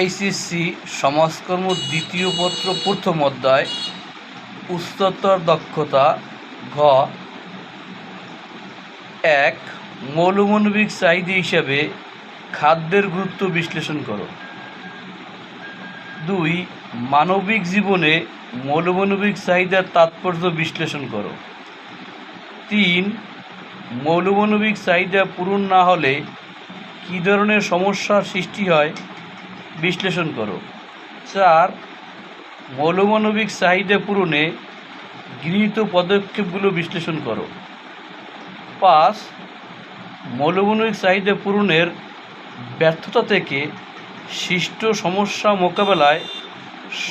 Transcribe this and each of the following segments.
HSC সমাজকর্ম দ্বিতীয় পত্র প্রথম অধ্যায়, উচ্চতর দক্ষতা, ঘ, এক, মৌলমানবিক চাহিদা হিসাবে খাদ্যের গুরুত্ব বিশ্লেষণ করো। দুই, মানবিক জীবনে মৌলমানবিক চাহিদার তাৎপর্য বিশ্লেষণ করো। তিন, মৌলমানবিক চাহিদা পূরণ না হলে কী ধরনের সমস্যার সৃষ্টি হয় বিশ্লেষণ করো। চার মৌলমানবিক চাহিদা পূরণে গৃহীত পদক্ষেপগুলো বিশ্লেষণ করো। পাঁচ, মৌলমানবিক চাহিদা পূরণের ব্যর্থতা থেকে সৃষ্ট সমস্যা মোকাবেলায়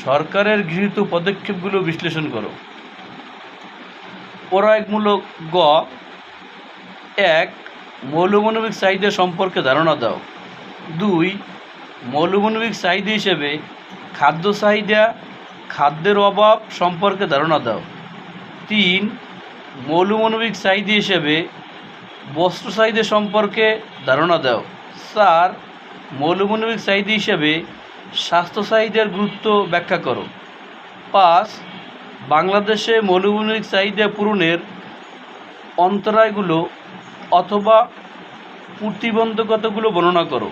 সরকারের গৃহীত পদক্ষেপগুলো বিশ্লেষণ করো। প্রয়োগমূলক গ, এক, মৌলমানবিক চাহিদা সম্পর্কে ধারণা দাও। দুই মৌলমানবিক চাহিদা হিসেবে খাদ্য চাহিদা, খাদ্যের অভাব সম্পর্কে ধারণা দাও। তিন মৌলমানবিক চাহিদা হিসেবে বস্ত্র চাহিদা সম্পর্কে ধারণা দাও। চার মৌলমানবিক চাহিদা হিসেবে স্বাস্থ্য চাহিদার গুরুত্ব ব্যাখ্যা করো। পাঁচ, বাংলাদেশে মৌলমানবিক চাহিদা পূরণের অন্তরায়গুলো অথবা প্রতিবন্ধকতাগুলো বর্ণনা করো।